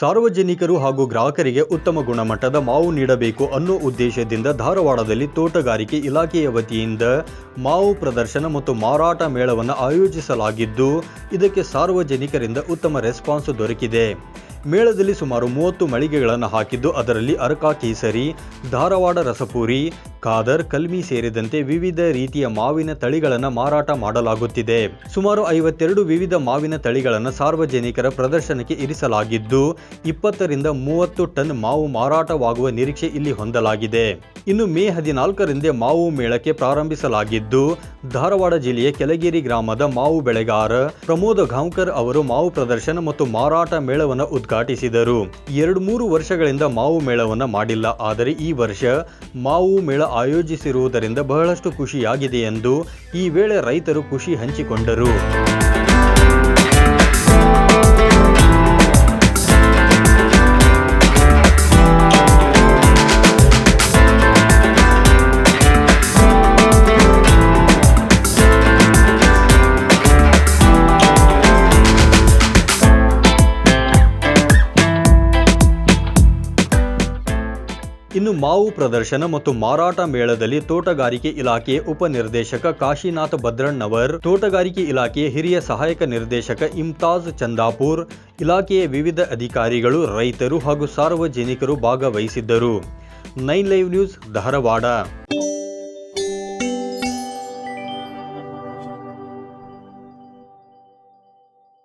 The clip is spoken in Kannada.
ಸಾರ್ವಜನಿಕರು ಹಾಗೂ ಗ್ರಾಹಕರಿಗೆ ಉತ್ತಮ ಗುಣಮಟ್ಟದ ಮಾವು ನೀಡಬೇಕು ಅನ್ನೋ ಉದ್ದೇಶದಿಂದ ಧಾರವಾಡದಲ್ಲಿ ತೋಟಗಾರಿಕೆ ಇಲಾಖೆಯ ವತಿಯಿಂದ ಮಾವು ಪ್ರದರ್ಶನ ಮತ್ತು ಮಾರಾಟ ಮೇಳವನ್ನು ಆಯೋಜಿಸಲಾಗಿದ್ದು, ಇದಕ್ಕೆ ಸಾರ್ವಜನಿಕರಿಂದ ಉತ್ತಮ ರೆಸ್ಪಾನ್ಸ್ ದೊರಕಿದೆ. ಮೇಳದಲ್ಲಿ ಸುಮಾರು ಮೂವತ್ತು ಮಳಿಗೆಗಳನ್ನು ಹಾಕಿದ್ದು, ಅದರಲ್ಲಿ ಅರಕಾ ಕೇಸರಿ, ಧಾರವಾಡ ರಸಪೂರಿ ಖಾದರ್, ಕಲ್ಮಿ ಸೇರಿದಂತೆ ವಿವಿಧ ರೀತಿಯ ಮಾವಿನ ತಳಿಗಳನ್ನು ಮಾರಾಟ ಮಾಡಲಾಗುತ್ತಿದೆ. ಸುಮಾರು ಐವತ್ತೆರಡು ವಿವಿಧ ಮಾವಿನ ತಳಿಗಳನ್ನು ಸಾರ್ವಜನಿಕರ ಪ್ರದರ್ಶನಕ್ಕೆ ಇರಿಸಲಾಗಿದ್ದು, ಇಪ್ಪತ್ತರಿಂದ ಮೂವತ್ತು ಟನ್ ಮಾವು ಮಾರಾಟವಾಗುವ ನಿರೀಕ್ಷೆ ಇಲ್ಲಿ ಹೊಂದಲಾಗಿದೆ. ಇನ್ನು ಮೇ ಹದಿನಾಲ್ಕರಿಂದ ಮಾವು ಮೇಳಕ್ಕೆ ಪ್ರಾರಂಭಿಸಲಾಗಿದ್ದು, ಧಾರವಾಡ ಜಿಲ್ಲೆಯ ಕೆಳಗೇರಿ ಗ್ರಾಮದ ಮಾವು ಬೆಳೆಗಾರ ಪ್ರಮೋದ ಗಾಂವ್ಕರ್ ಅವರು ಮಾವು ಪ್ರದರ್ಶನ ಮತ್ತು ಮಾರಾಟ ಮೇಳವನ್ನು ಉದ್ಘಾಟಿಸಿದರು. ಎರಡು ಮೂರು ವರ್ಷಗಳಿಂದ ಮಾವು ಮೇಳವನ್ನು ಮಾಡಿಲ್ಲ, ಆದರೆ ಈ ವರ್ಷ ಮಾವು ಮೇಳ ಆಯೋಜಿಸಿರುವುದರಿಂದ ಬಹಳಷ್ಟು ಖುಷಿಯಾಗಿದೆ ಎಂದು ಈ ವೇಳೆ ರೈತರು ಖುಷಿ ಹಂಚಿಕೊಂಡರು. ಇನ್ನು ಮಾವು ಪ್ರದರ್ಶನ ಮತ್ತು ಮಾರಾಟ ಮೇಳದಲ್ಲಿ ತೋಟಗಾರಿಕೆ ಇಲಾಖೆ ಉಪನಿರ್ದೇಶಕ ಕಾಶಿನಾಥ ಭದ್ರಣ್ಣವರ್, ತೋಟಗಾರಿಕೆ ಇಲಾಖೆಯ ಹಿರಿಯ ಸಹಾಯಕ ನಿರ್ದೇಶಕ ಇಮ್ತಾಜ್ ಚಂದಾಪುರ್, ಇಲಾಖೆಯ ವಿವಿಧ ಅಧಿಕಾರಿಗಳು, ರೈತರು ಹಾಗೂ ಸಾರ್ವಜನಿಕರು ಭಾಗವಹಿಸಿದ್ದರು. Nine live news Dharwad.